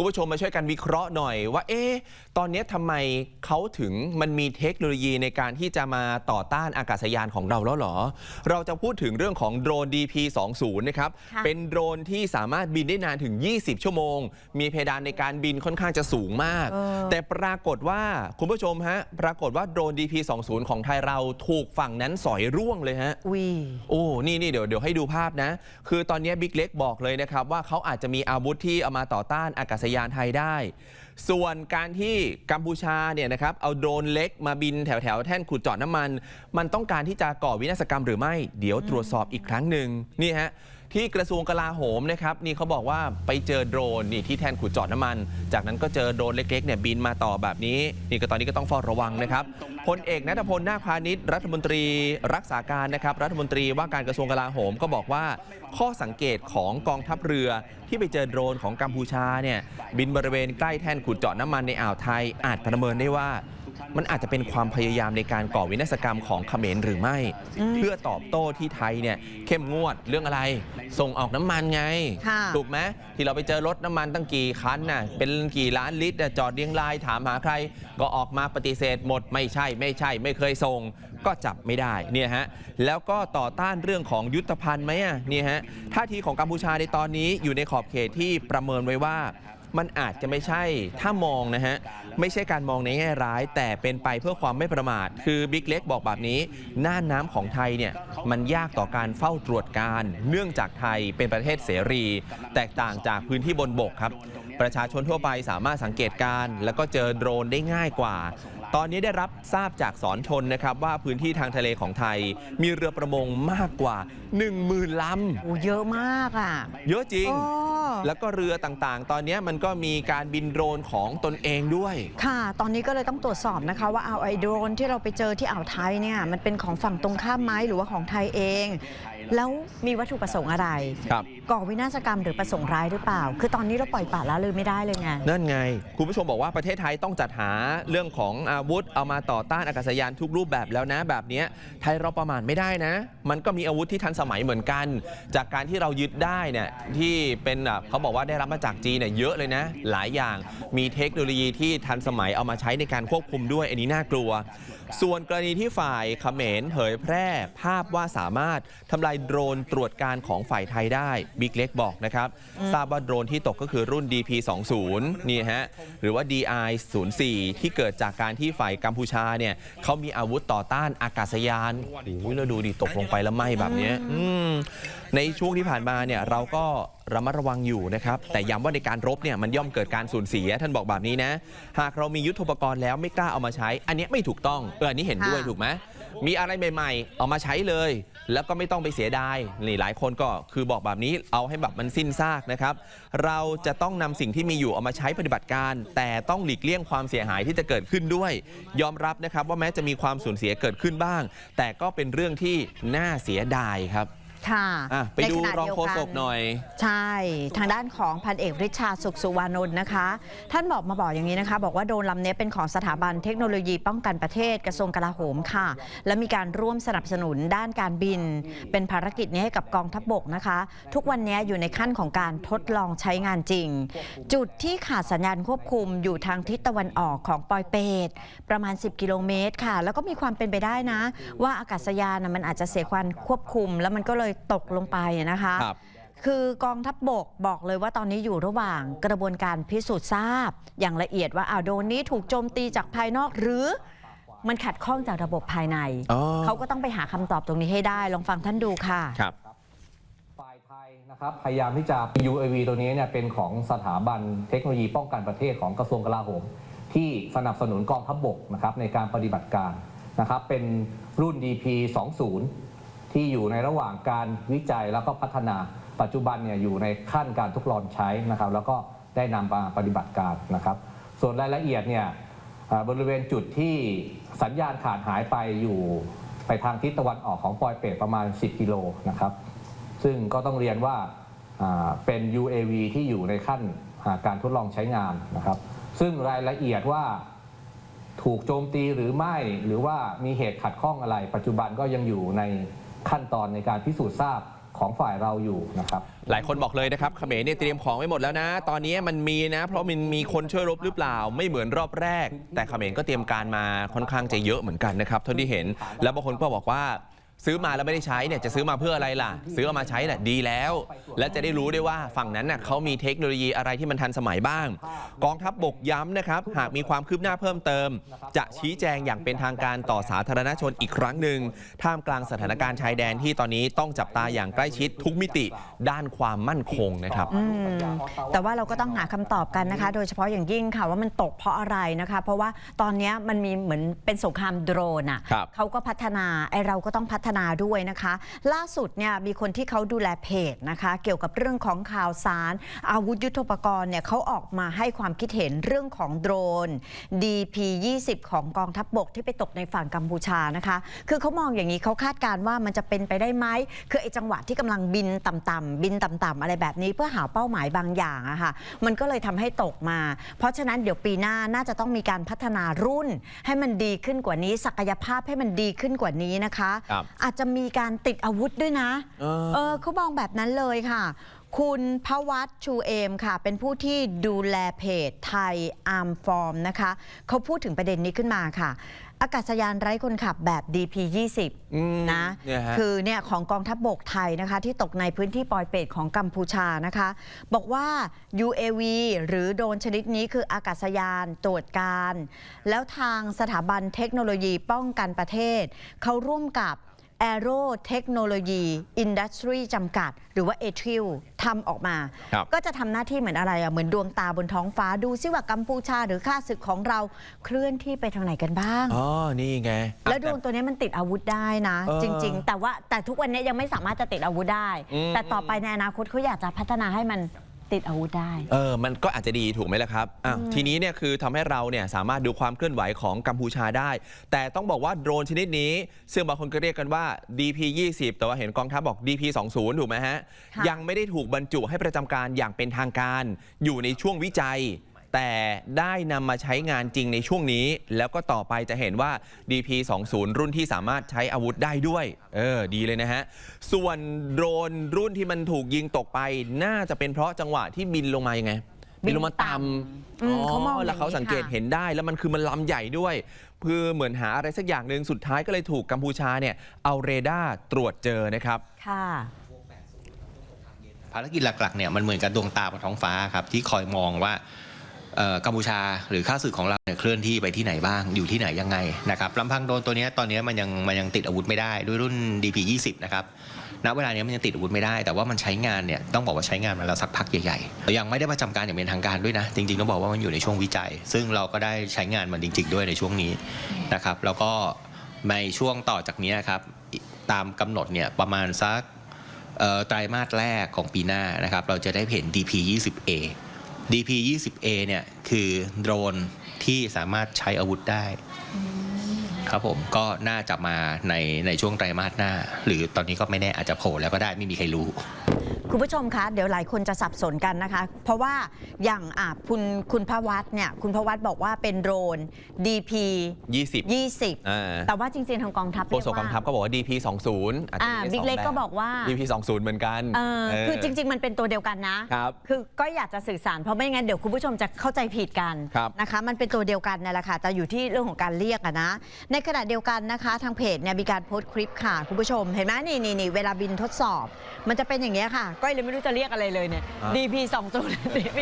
คุณผู้ชมมาช่วยกันวิเคราะห์หน่อยว่า เอ๊ะตอนนี้ทำไมเขาถึงมันมีเทคโนโลยีในการที่จะมาต่อต้านอากาศยานของเราแล้วเหรอ เราจะพูดถึงเรื่องของโดรน DP20 นะครับค่ะเป็นโดรนที่สามารถบินได้นานถึง 20 ชั่วโมง มีเพดานในการบินค่อนข้างจะสูงมาก เออ แต่ปรากฏว่าคุณผู้ชมฮะปรากฏว่าโดรน DP20 ของไทยเราถูกฝั่งนั้นสอยร่วงเลยฮะวีโอ้ นี่นี่เดี๋ยวเดี๋ยวให้ดูภาพนะ คือตอนนี้บิ๊กเล็กบอกเลยนะครับ ว่าเขาอาจจะมีอาวุธที่เอามาต่อต้านอากาศยานไทยได้ ส่วนการที่กัมพูชาเนี่ยนะครับเอาโดรนเล็กมาบินแถวแถวแท่นขุดเจาะน้ำมัน มันต้องการที่จะก่อวินาศกรรมหรือไม่ เดี๋ยวตรวจสอบอีกครั้งหนึ่งนี่ฮะ ที่กระทรวงกลาโหมนะครับนี่เขาบอกว่าไปเจอโดรนนี่ที่แท่นขุดเจาะน้ำมัน จากนั้นก็เจอโดรนเล็กๆเนี่ยบินมาต่อแบบนี้ นี่ก็ตอนนี้ก็ต้องเฝ้าระวังนะครับพลเอกนัทพลนาคพาณิชย์รัฐมนตรีรักษาการนะครับรัฐมนตรีว่าการกระทรวงกลาโหมก็บอกว่า ข้อสังเกตของกองทัพเรือ ที่ไปเจอโดรนของกัมพูชาเนี่ยบินบริเวณใกล้แท่นขุดเจาะน้ำมันในอ่าวไทยอาจประเมินได้ว่า มันอาจจะเป็นความพยายามในการก่อวินาศกรรมของเขมรหรือไม่อืมเพื่อตอบโต้ที่ไทยเนี่ยเข้มงวดเรื่องอะไร ส่งออกน้ำมันไงค่ะถูกไหมที่เราไปเจอรถน้ำมันตั้งกี่คันน่ะเป็นกี่ล้านลิตรน่ะจอดเรียงรายถามหาใคร ก็ออกมาปฏิเสธหมดไม่ใช่ไม่ใช่ ไม่เคยส่งก็จับไม่ได้เนี่ยฮะแล้วก็ต่อต้านเรื่องของยุทธภัณฑ์ไหมอะเนี่ยฮะท่าทีของกัมพูชาในตอนนี้อยู่ในขอบเขตที่ประเมินไว้ว่า มันอาจจะไม่ใช่ถ้ามองนะฮะ ไม่ใช่การมองในแง่ร้าย แต่เป็นไปเพื่อความไม่ประมาท คือบิ๊กเล็กบอกแบบนี้น่านน้ำของไทยเนี่ยมันยากต่อการเฝ้าตรวจการ เนื่องจากไทยเป็นประเทศเสรี แตกต่างจากพื้นที่บนบกครับ ประชาชนทั่วไปสามารถสังเกตการ แล้วก็เจอโดรนได้ง่ายกว่า ตอนนี้ได้รับทราบจากสอนชนนะครับว่าพื้นที่ทางทะเลของไทย มีเรือประมงมากกว่า 10,000ลโอ้เยอะมากอะำเยอะจริงโอ้แล้วก็เรือต่างๆ ตอนนี้มันก็มีการบินโดรนของตนเองด้วย ค่ะ ตอนนี้ก็เลยต้องตรวจสอบนะคะ ว่าเอาไอโดรนที่เราไปเจอที่อ่าวไทยเนี่ยมันเป็นของฝั่งตรงข้ามไหมหรือว่าของไทยเอง แล้วมีวัตถุประสงค์อะไร ครับ ก่อวินาศกรรมหรือประสงค์ร้ายหรือเปล่า คือตอนนี้เราปล่อยปละละเลยไม่ได้เลยไง นั่นไง คุณผู้ชมบอกว่าประเทศไทยต้องจัดหาเรื่องของอาวุธเอามาต่อต้านอากาศยานทุกรูปแบบแล้วนะ แบบเนี้ยไทยเราประมาทไม่ได้นะ มันก็มีอาวุธที่ทันสมัยเหมือนกัน จากการที่เรายึดได้เนี่ยที่เป็นแบบเขาบอกว่าได้รับมาจากจีนเนี่ยเยอะเลยนะ หลายอย่างมีเทคโนโลยีที่ทันสมัยเอามาใช้ในการควบคุมด้วยอันนี้น่ากลัว ส่วนกรณีที่ฝ่ายเขมรเผยแพร่ภาพว่าสามารถทำลายโดรนตรวจการของฝ่ายไทยได้บิ๊กเล็กบอกนะครับ ทราบว่าโดรนที่ตกก็คือรุ่น DP20 นี่ฮะหรือว่า DI04 ที่เกิดจากการที่ฝ่ายกัมพูชาเนี่ยเขามีอาวุธต่อต้านอากาศยานโอ้โหแล้วดูดิตกลงไปแล้วไหมแบบเนี้ยอืมในช่วงที่ผ่านมาเนี่ยเราก็ระมัดระวังอยู่นะครับ แต่ย้ำว่าในการรบเนี่ยมันย่อมเกิดการสูญเสีย ท่านบอกแบบนี้นะ หากเรามียุทโธปกรณ์แล้วไม่กล้าเอามาใช้ อันเนี้ยไม่ถูกต้องเอออันนี้เห็นด้วยค่ะถูกไหม มีอะไรใหม่ ๆ เอามาใช้เลย แล้วก็ไม่ต้องไปเสียดายนี่หลายคนก็คือบอกแบบนี้เอาให้แบบมันสิ้นซากนะครับ เราจะต้องนำสิ่งที่มีอยู่เอามาใช้ปฏิบัติการ แต่ต้องหลีกเลี่ยงความเสียหายที่จะเกิดขึ้นด้วย ยอมรับนะครับว่าแม้จะมีความสูญเสียเกิดขึ้นบ้าง แต่ก็เป็นเรื่องที่น่าเสียดายครับ ค่ะอะไปดูในขณะรองเดียวโฆกันษกหน่อย ใช่ ทางด้านของพันเอกริชาสุขสุวานนท์นะคะ ท่านบอกมาบอกอย่างนี้นะคะ บอกว่าโดรนลำนี้เป็นของสถาบันเทคโนโลยีป้องกันประเทศกระทรวงกลาโหมค่ะ และมีการร่วมสนับสนุนด้านการบิน เป็นภารกิจนี้ให้กับกองทัพบกนะคะ ทุกวันนี้อยู่ในขั้นของการทดลองใช้งานจริง จุดที่ขาดสัญญาณควบคุมอยู่ทางทิศตะวันออกของปอยเปตประมาณ 10 กิโลเมตรค่ะ แล้วก็มีความเป็นไปได้นะ ว่าอากาศยานนะมันอาจจะเสียความควบคุม แล้วมันก็เลยตกลงไปนะคะครับ คือกองทัพบบกบอกเลยว่าตอนนี้อยู่ระหว่างกระบวนการพิสูจน์ทราบ อย่างละเอียดว่าอ้าวโดรนนี้ถูกโจมตีจากภายนอกหรือมันขัดข้องจากระบบภายใน อ๋อ เขาก็ต้องไปหาคำตอบตรงนี้ให้ได้ ลองฟังท่านดูค่ะ ครับ ฝ่ายไทยนะครับพยายามที่จะ UAV ตัวนี้เนี่ยเป็นของสถาบันเทคโนโลยีป้องกันประเทศของกระทรวงกลาโหม ที่สนับสนุนกองทัพบบกนะครับในการปฏิบัติการนะครับเป็นรุ่น DP 20 ที่อยู่ในระหว่างการวิจัยแล้วก็พัฒนาปัจจุบันเนี่ยอยู่ในขั้นการทดลองใช้นะครับ แล้วก็ได้นำมาปฏิบัติการนะครับ ส่วนรายละเอียดเนี่ยบริเวณจุดที่สัญญาณขาดหายไปอยู่ไปทางทิศตะวันออกของปอยเปตประมาณ 10 กิโลนะครับ ซึ่งก็ต้องเรียนว่าเป็น UAV ที่อยู่ในขั้นาการทดลองใช้งานนะครับ ซึ่งรายละเอียดว่าถูกโจมตีหรือไม่หรือว่ามีเหตุขัดข้องอะไร ปัจจุบันก็ยังอยู่ใน ขั้นตอนในการพิสูจน์ทราบของฝ่ายเราอยู่นะครับ หลายคนบอกเลยนะครับเขมรเนี่ยเตรียมของไว้หมดแล้วนะ ตอนนี้มันมีนะ เพราะมันมีคนช่วยรบหรือเปล่า ไม่เหมือนรอบแรก แต่เขมรก็เตรียมการมาค่อนข้างจะเยอะเหมือนกันนะครับเท่าที่เห็น แล้วบางคนก็บอกว่า ซื้อมาแล้วไม่ได้ใช้เนี่ยจะซื้อมาเพื่ออะไรล่ะ ซื้อเอามาใช้น่ะดีแล้ว และจะได้รู้ได้ว่าฝั่งนั้นน่ะเขามีเทคโนโลยีอะไรที่มันทันสมัยบ้าง กองทัพบบกย้ำนะครับ หากมีความคืบหน้าเพิ่มเติม จะชี้แจงอย่างเป็นทางการต่อสาธารณชนอีกครั้งหนึ่งท่ามกลางสถานการณ์ชายแดนที่ตอนนี้ต้องจับตาอย่างใกล้ชิดทุกมิติด้านความมั่นคงนะครับ อืมแต่ว่าเราก็ต้องหาคำตอบกันนะคะ โดยเฉพาะอย่างยิ่งค่ะว่ามันตกเพราะอะไรนะคะ เพราะว่าตอนนี้มันมีเหมือนเป็นสงครามโดรนอะครับ เขาก็พัฒนาไอเราก็ต้องพัฒนาด้วยนะคะ ล่าสุดเนี่ยมีคนที่เขาดูแลเพจนะคะ เกี่ยวกับเรื่องของข่าวสาร อาวุธยุทโธปกรณ์เนี่ยเขาออกมาให้ความคิดเห็นเรื่องของโดรน DP-20 ของกองทัพบบกที่ไปตกในฝั่งกัมพูชานะคะ คือเขามองอย่างนี้เขาคาดการณ์ว่ามันจะเป็นไปได้ไหมคือไอ้จังหวะที่กำลังบินต่ำๆบินต่ำๆอะไรแบบนี้เพื่อหาเป้าหมายบางอย่างอะค่ะมันก็เลยทำให้ตกมา เพราะฉะนั้นเดี๋ยวปีหน้าน่าจะต้องมีการพัฒนารุ่น ให้มันดีขึ้นกว่านี้ศักยภาพให้มันดีขึ้นกว่านี้นะคะอาจจะมีการติดอาวุธด้วยนะ เออ เออเขามองแบบนั้นเลยค่ะ คุณพวัตชูเอมค่ะ เป็นผู้ที่ดูแลเพจไทยอาร์มฟอร์มนะคะ เขาพูดถึงประเด็นนี้ขึ้นมาค่ะ อากาศยานไร้คนขับแบบ DP-20 อืมนะเนี่ยฮะ คือเนี่ยของกองทัพบบกไทยนะคะ ที่ตกในพื้นที่ปอยเปตของกัมพูชานะคะ บอกว่า UAV หรือโดรนชนิดนี้คืออากาศยานตรวจการ แล้วทางสถาบันเทคโนโลยีป้องกันประเทศ เขาร่วมกับ Aero Technology Industry จำกัด หรือว่า a t r i l ทำออกมาครับก็จะทำหน้าที่เหมือนอะไรอะเหมือนดวงตาบนท้องฟ้าดูซิว่ากัมพูชาหรือข้าศึกของเราเคลื่อนที่ไปทางไหนกันบ้าง อ๋อ นี่ไง แล้วโดรนตัวนี้มันติดอาวุธได้นะเออจริง ๆ แต่ว่าแต่ทุกวันนี้ยังไม่สามารถจะติดอาวุธได้อืมแต่ต่อไปในอนาคตเขาอยากจะพัฒนาให้มัน ติดอาวุธได้ เออ มันก็อาจจะดีถูกไหมล่ะครับอ้าวทีนี้เนี่ยคือทำให้เราเนี่ยสามารถดูความเคลื่อนไหวของกัมพูชาได้ แต่ต้องบอกว่าโดรนชนิดนี้ซึ่งบางคนก็เรียกกันว่า DP-20 แต่ว่าเห็นกองทัพบอก DP-20 ถูกไหมฮะ ค่ะ ยังไม่ได้ถูกบรรจุให้ประจำการอย่างเป็นทางการ อยู่ในช่วงวิจัย แต่ได้นำมาใช้งานจริงในช่วงนี้ แล้วก็ต่อไปจะเห็นว่า DP-20 รุ่นที่สามารถใช้อาวุธได้ด้วย เออ ดีเลยนะฮะ ส่วนโดรนรุ่นที่มันถูกยิงตกไป น่าจะเป็นเพราะจังหวะที่บินลงมายังไงบินลงมาต่ำอืมเขามองอย่างนี้แล้วเขาสังเกตค่ะเห็นได้แล้วมันคือมันลำใหญ่ด้วยคือเหมือนหาอะไรสักอย่างหนึ่งสุดท้ายก็เลยถูกกัมพูชาเนี่ยเอาเรดาร์ตรวจเจอนะครับ ค่ะภารกิจหลักๆเนี่ยมันเหมือนกับดวงตาบนท้องฟ้าครับที่คอยมองว่าเอ่อ กัมพูชาหรือข้าศึกของเราเนี่ยเคลื่อนที่ไปที่ไหนบ้างอยู่ที่ไหนยังไงนะครับลำพังโดรนตัวนี้ตอนนี้มันยังมันยังติดอาวุธไม่ได้ด้วยรุ่น DP20 นะครับณเวลานี้มันยังติดอาวุธไม่ได้ แต่ว่ามันใช้งานเนี่ยต้องบอกว่าใช้งานมาแล้วสักพักใหญ่ๆยังไม่ได้ประจำการอย่างเป็นทางการด้วยนะ จริงๆต้องบอกว่ามันอยู่ในช่วงวิจัย ซึ่งเราก็ได้ใช้งานมันจริง ๆ ด้วยในช่วงนี้นะครับแล้วก็ในช่วงต่อจากนี้ครับตามกำหนดเนี่ยประมาณสักไตรมาสแรกของปีหน้านะครับเราจะได้เห็น DP 20A DP 20A เนี่ยคือโดรนที่สามารถใช้อาวุธได้ครับผมก็น่าจะมาในในช่วงไตรมาสหน้า หรือตอนนี้ก็ไม่แน่อาจจะโผล่แล้วก็ได้ไม่มีใครรู้ คุณผู้ชมคะเดี๋ยวหลายคนจะสับสนกันนะคะ เพราะว่าอย่างอะคุณคุณพวัตเนี่ยคุณพวัตบอกว่าเป็นโดรน DP 20 20 อ่า แต่ว่าจริงๆทางกองทัพโฆษกกองทัพก็บอกว่า DP-20 อาจจะอ่ามีบิ๊กเล็กสองแบบ ก็บอกว่า DP-20 เหมือนกันเออเออคือจริง ๆ มันเป็นตัวเดียวกันนะ ครับ คือก็อยากจะสื่อสารเพราะไม่งั้นเดี๋ยวคุณผู้ชมจะเข้าใจผิดกันครับนะคะ มันเป็นตัวเดียวกันนั่นแหละค่ะแต่อยู่ที่เรื่องของการเรียกอะนะ ในขณะเดียวกันนะคะ ทางเพจเนี่ยมีการโพสต์คลิปค่ะ คุณผู้ชม เห็นไหมนี่นี่นี่เวลาบินทดสอบ มันจะเป็นอย่างเงี้ยค่ะก้อยเลยไม่รู้จะเรียกอะไรเลยเนี่ย อะ DP 2ตัว DP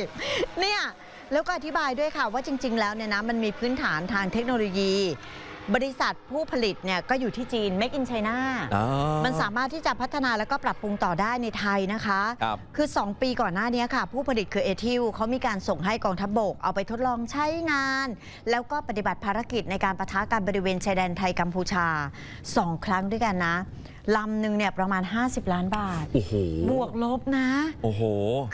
20เนี่ยแล้วก็อธิบายด้วยค่ะว่าจริง ๆ แล้วเนี่ยนะมันมีพื้นฐานทางเทคโนโลยี บริษัทผู้ผลิตเนี่ยก็อยู่ที่จีน Make in China อ๋อมันสามารถที่จะพัฒนาแล้วก็ปรับปรุงต่อได้ในไทยนะคะ ครับ คือ 2 ปีก่อนหน้านี้ค่ะ ผู้ผลิตคือเอทิลเขามีการส่งให้กองทัพบบก เอาไปทดลองใช้งาน แล้วก็ปฏิบัติภารกิจในการประทะกันบริเวณชายแดนไทยกัมพูชา 2 ครั้งด้วยกันนะ ลำหนึ่งเนี่ยประมาณ 50 ล้านบาท โอ้โห บวกลบนะ โอ้โห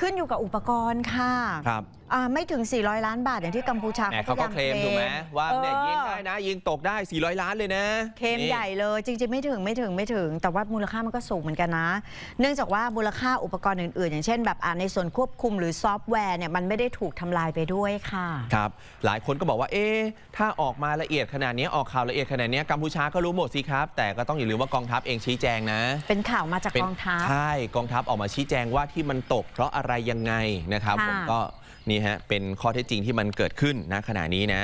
ขึ้นอยู่กับอุปกรณ์ค่ะครับ อ่าไม่ถึง 400 ล้านบาท อย่างที่กัมพูชาแหมเขาเขาพยายามก็เคลมถูกไหมว่าเนี่ยออยิงได้นะ ยิงตกได้ 400 ล้านเลยนะเคลมนี่ ใหญ่เลยจริงๆ ไม่ถึงไม่ถึงไม่ถึง แต่ว่ามูลค่ามันก็สูงเหมือนกันนะ เนื่องจากว่ามูลค่าอุปกรณ์อื่นๆ อย่างเช่นแบบอ่าในส่วนควบคุมหรือซอฟต์แวร์เนี่ยมันไม่ได้ถูกทำลายไปด้วยค่ะ ครับ หลายคนก็บอกว่า เอ๊ะ ถ้าออกมาละเอียดขนาดนี้ ออกข่าวละเอียดขนาดนี้ กัมพูชาก็รู้หมดสิครับ แต่ก็ต้องอย่าลืมว่ากองทัพเองชี้แจงนะ เป็นข่าวมาจากเป็นกองทัพใช่กองทัพออกมาชี้แจงว่าที่มันตกเพราะอะไรยังไงนะครับค่ะผมก็นี่ฮะเป็นข้อเท็จจริงที่มันเกิดขึ้นณขณะนี้นะ